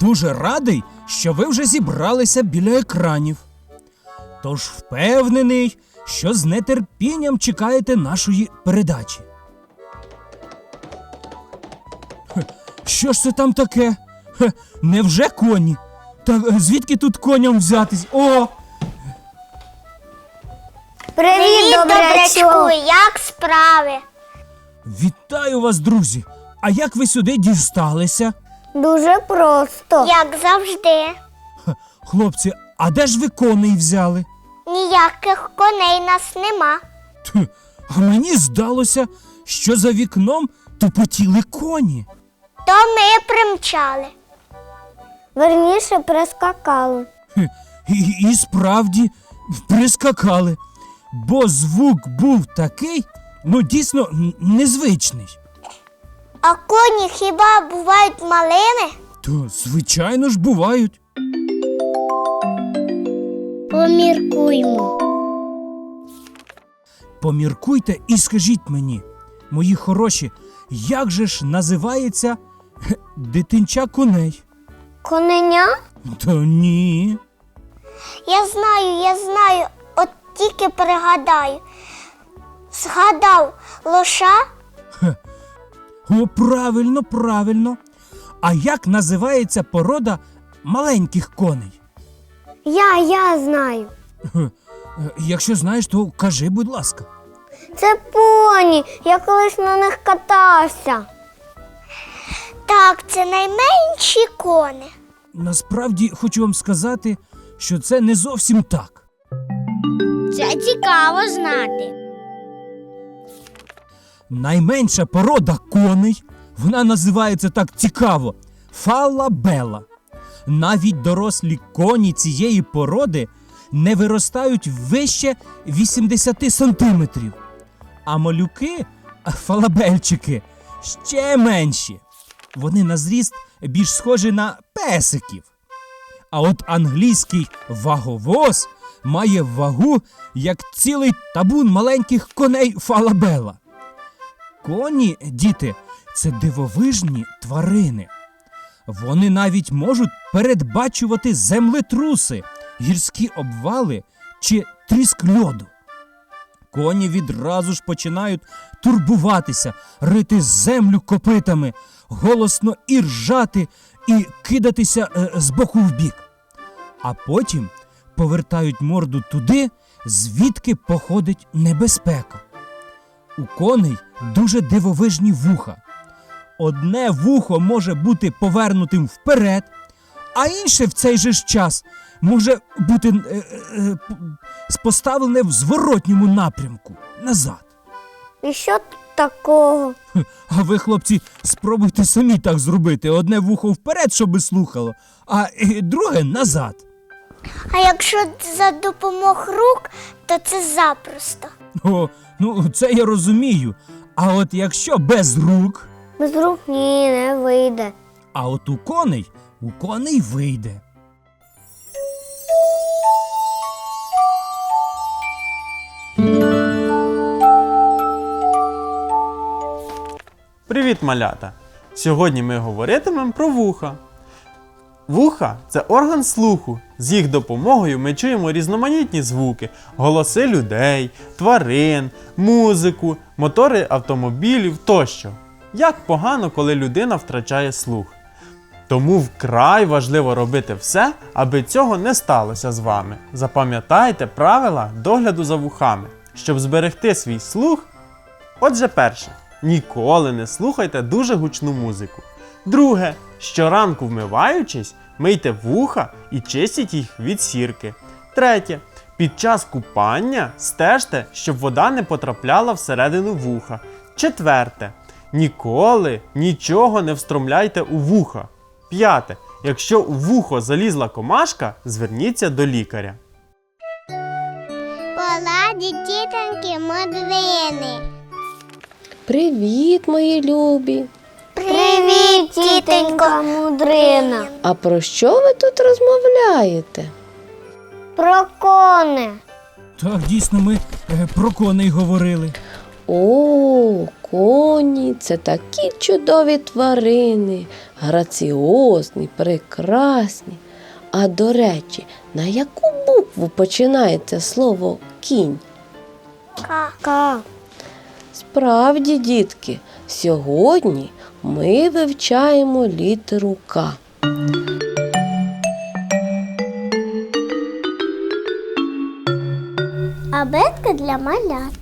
Дуже радий, що ви вже зібралися біля екранів. Тож впевнений, що з нетерпінням чекаєте нашої передачі. Що ж це там таке? Невже коні? Та е, звідки тут коням взятись? О! Привіт, добрячку, як справи? Вітаю вас, друзі! А як ви сюди дісталися? Дуже просто. Як завжди. Хлопці, а де ж ви коней взяли? Ніяких коней нас нема. А мені здалося, що за вікном тупотіли коні. То ми примчали. Верніше прискакали. Хе, І, і справді прискакали, бо звук був такий, ну дійсно н- незвичний. А коні хіба бувають малими? То, звичайно ж, бувають. Поміркуймо. Поміркуйте і скажіть мені, мої хороші, як же ж називається хе, дитинча коней? Коненя? Та ні. Я знаю, я знаю, от тільки пригадаю. Згадав лоша О, правильно, правильно. А як називається порода маленьких коней? Я, я знаю. Е, Якщо знаєш, то кажи, будь ласка. Це поні. Я колись на них катався. Так, це найменші кони. Насправді хочу вам сказати, що це не зовсім так. Це цікаво знати. Найменша порода коней, вона називається так цікаво фалабела. Навіть дорослі коні цієї породи не виростають вище 80 сантиметрів. А малюки, фалабельчики, ще менші. Вони на зріст більш схожі на песиків. А от англійський ваговоз має вагу як цілий табун маленьких коней фалабела. Коні, діти, це дивовижні тварини. Вони навіть можуть передбачувати землетруси, гірські обвали чи тріск льоду. Коні відразу ж починають турбуватися, рити землю копитами, голосно і ржати, і кидатися е, з боку в бік. А потім повертають морду туди, звідки походить небезпека. У коней дуже дивовижні вуха. Одне вухо може бути повернутим вперед, а інше в цей же ж час може бути е, е, е, поставлене в зворотньому напрямку назад. І що тут такого? А ви, хлопці, спробуйте самі так зробити: одне вухо вперед, щоби слухало, а е, друге назад. А якщо за допомог рук, то це запросто. О, ну це я розумію. А от якщо без рук, Без рук ні, не вийде. а от у коней, у коней вийде. Привіт, малята! Сьогодні ми говоритимемо про вуха. Вуха це орган слуху. З їх допомогою ми чуємо різноманітні звуки, голоси людей, тварин, музику, мотори автомобілів тощо. Як погано, коли людина втрачає слух. Тому вкрай важливо робити все, аби цього не сталося з вами. Запам'ятайте правила догляду за вухами, щоб зберегти свій слух Отже, перше, ніколи не слухайте дуже гучну музику. Друге, щоранку вмиваючись, мийте вуха і чистіть їх від сірки. Третє, під час купання стежте, щоб вода не потрапляла всередину вуха. Четверте, ніколи нічого не встромляйте у вуха. П'яте. Якщо у вухо залізла комашка, зверніться до лікаря. Поладі тітоньки мудрини. Привіт, мої любі! Привіт, тітонька мудрина. А про що ви тут розмовляєте? Про кони. Так, дійсно, ми е, про коней говорили. О, коні це такі чудові тварини, граціозні, прекрасні. А до речі, на яку букву починається слово кінь? Ка. Справді, дітки, сьогодні ми вивчаємо літеру К. Абетка для малят.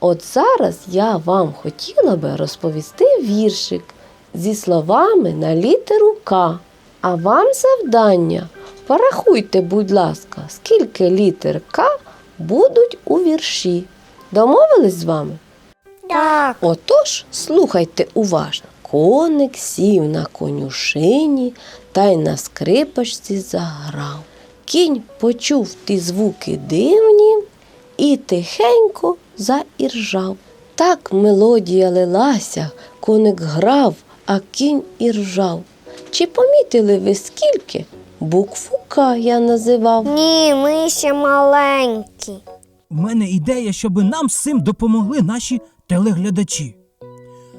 От зараз я вам хотіла би розповісти віршик зі словами на літеру К. А вам завдання. Порахуйте, будь ласка, скільки літер К будуть у вірші. Домовились з вами? Так. Отож, слухайте уважно. Коник сів на конюшині та й на скрипочці заграв. Кінь почув ті звуки дивні і тихенько заіржав. Так мелодія лилася, коник грав, а кінь іржав. Чи помітили ви скільки? Букву К я називав. Ні, ми ще маленькі. У мене ідея, щоб нам з цим допомогли наші телеглядачі.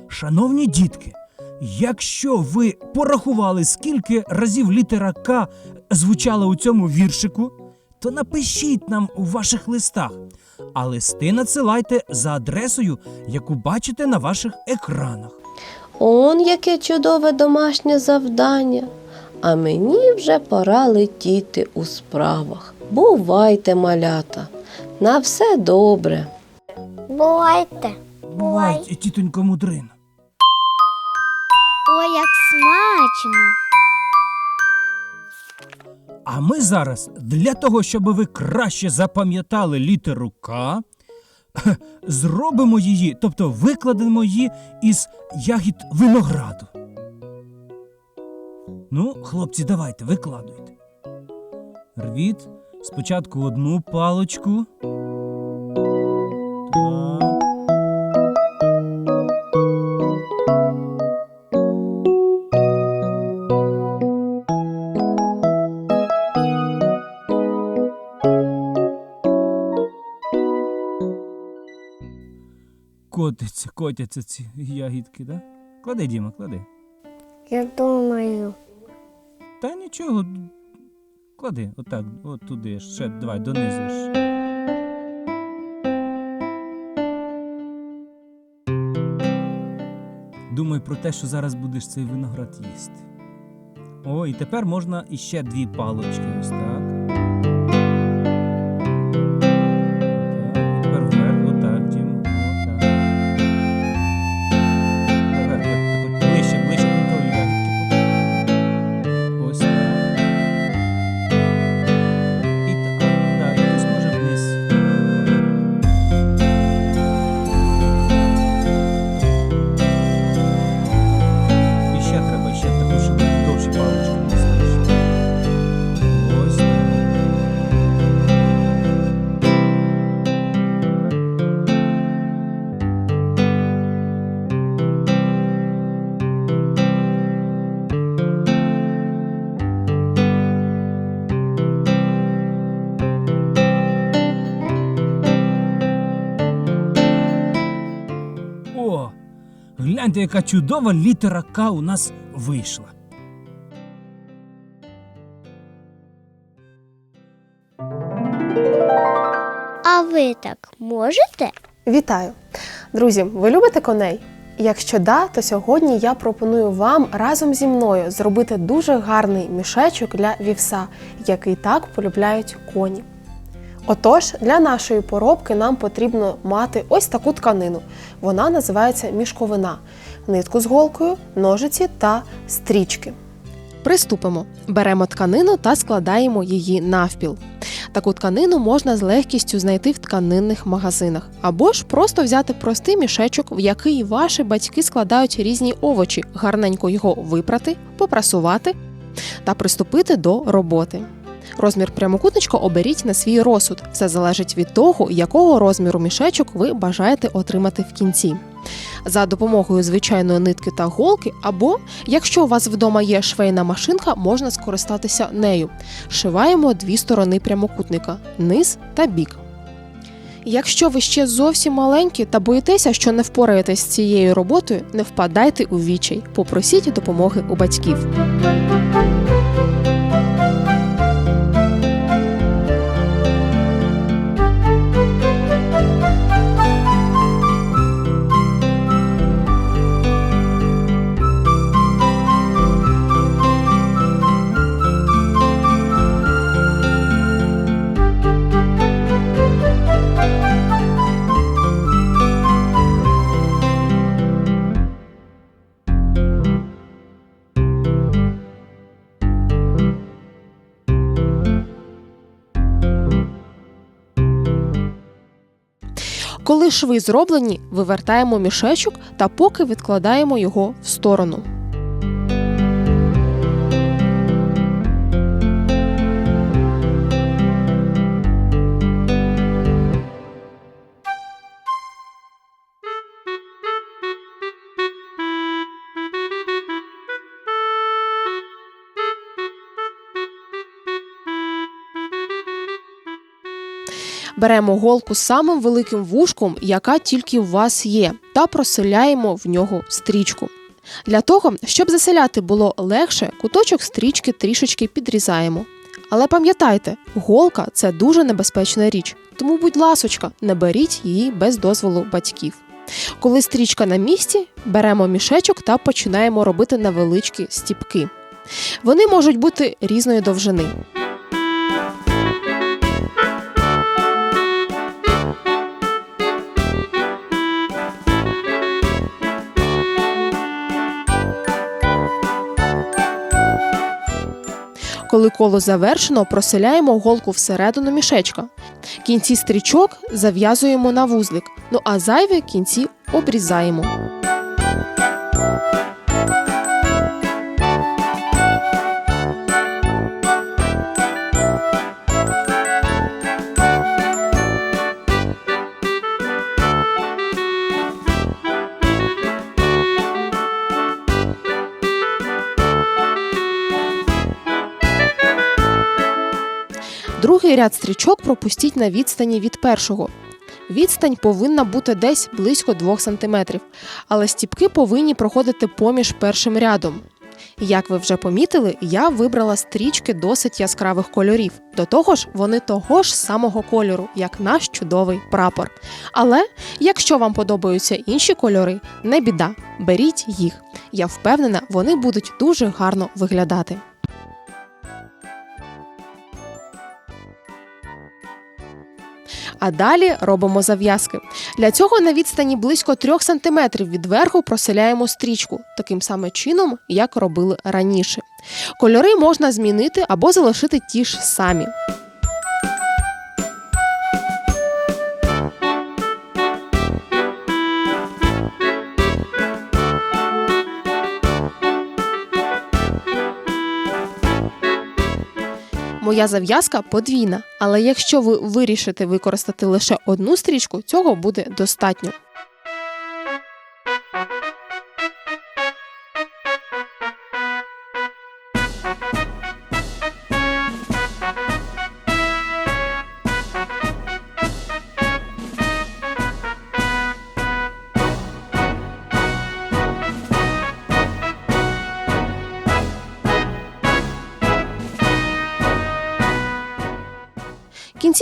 Шановні дітки, якщо ви порахували, скільки разів літера К звучала у цьому віршику, то напишіть нам у ваших листах, а листи надсилайте за адресою, яку бачите на ваших екранах. Он яке чудове домашнє завдання. А мені вже пора летіти у справах. Бувайте, малята. На все добре. Бувайте. Бувайте, тітонько мудрина. Як смачно. А ми зараз для того, щоб ви краще запам'ятали літеру К, зробимо її, тобто викладемо її із ягід винограду. Ну, хлопці, давайте, викладуйте. Рвіть спочатку одну палочку. Котяться ці ягідки, да? Клади, Діма, клади. Я думаю. Та нічого. Клади, отак, от туди, ще давай, донизу. ж. Думай про те, що зараз будеш цей виноград їсти. О, і тепер можна іще дві палочки. Ось. Так, гляньте, яка чудова літера К у нас вийшла. А ви так можете? Вітаю! Друзі, ви любите коней? Якщо да, то сьогодні я пропоную вам разом зі мною зробити дуже гарний мішечок для вівса, який так полюбляють коні. Отож, для нашої поробки нам потрібно мати ось таку тканину. Вона називається мішковина, нитку з голкою, ножиці та стрічки. Приступимо. Беремо тканину та складаємо її навпіл. Таку тканину можна з легкістю знайти в тканинних магазинах, або ж просто взяти простий мішечок, в який ваші батьки складають різні овочі, гарненько його випрати, попрасувати та приступити до роботи. Розмір прямокутничка оберіть на свій розсуд. Все залежить від того, якого розміру мішечок ви бажаєте отримати в кінці. За допомогою звичайної нитки та голки, або якщо у вас вдома є швейна машинка, можна скористатися нею. Шиваємо дві сторони прямокутника низ та бік. Якщо ви ще зовсім маленькі та боїтеся, що не впораєтесь з цією роботою, не впадайте у відчай, попросіть допомоги у батьків. Шви зроблені, вивертаємо мішечок та поки відкладаємо його в сторону. Беремо голку з самим великим вушком, яка тільки у вас є, та проселяємо в нього стрічку. Для того, щоб заселяти було легше, куточок стрічки трішечки підрізаємо. Але пам'ятайте, голка це дуже небезпечна річ, тому, будь ласочка, не беріть її без дозволу батьків. Коли стрічка на місці, беремо мішечок та починаємо робити невеличкі стіпки. Вони можуть бути різної довжини. Коли коло завершено, проселяємо голку всередину мішечка. Кінці стрічок зав'язуємо на вузлик, ну а зайві кінці обрізаємо. Другий ряд стрічок пропустіть на відстані від першого. Відстань повинна бути десь близько 2 см, але стіпки повинні проходити поміж першим рядом. Як ви вже помітили, я вибрала стрічки досить яскравих кольорів. До того ж, вони того ж самого кольору, як наш чудовий прапор. Але якщо вам подобаються інші кольори, не біда, беріть їх. Я впевнена, вони будуть дуже гарно виглядати. А далі робимо зав'язки. Для цього на відстані близько 3 см від верху проселяємо стрічку, таким самим чином, як робили раніше. Кольори можна змінити або залишити ті ж самі. Моя зав'язка подвійна, але якщо ви вирішите використати лише одну стрічку, цього буде достатньо.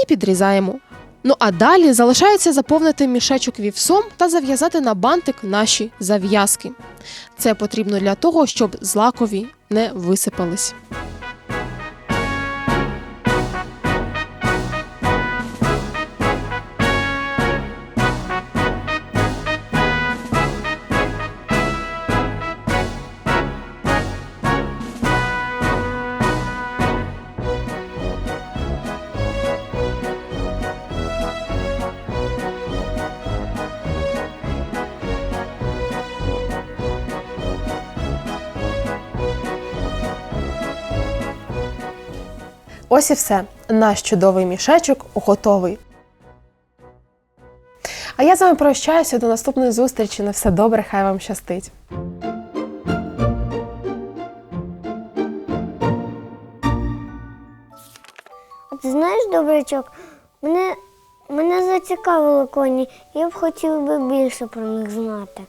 Підрізаємо. Ну а далі залишається заповнити мішечок вівсом та зав'язати на бантик наші зав'язки. Це потрібно для того, щоб злакові не висипались. Ось і все. Наш чудовий мішечок готовий. А я з вами прощаюся до наступної зустрічі. На все добре, хай вам щастить. А ти знаєш, добрячок, мене, мене зацікавили коні, я б хотів би більше про них знати.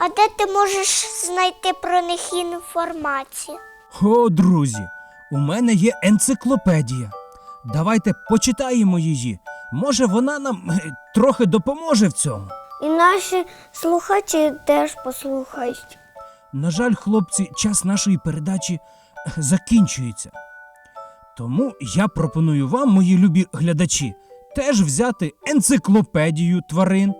А де ти можеш знайти про них інформацію? О, друзі, у мене є енциклопедія. Давайте почитаємо її. Може, вона нам е, трохи допоможе в цьому. І наші слухачі теж послухають. На жаль, хлопці, час нашої передачі е, закінчується. Тому я пропоную вам, мої любі глядачі, теж взяти енциклопедію тварин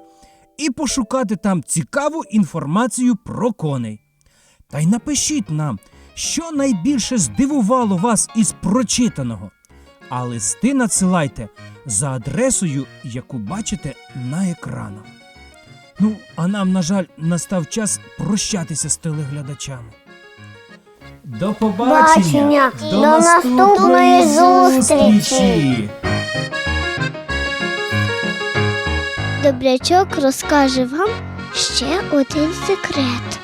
і пошукати там цікаву інформацію про коней. Та й напишіть нам, що найбільше здивувало вас із прочитаного. А листи надсилайте за адресою, яку бачите на екранах. Ну, а нам, на жаль, настав час прощатися з телеглядачами. До побачення! Бачення! До наступної зустрічі! Добрячок розкаже вам ще один секрет.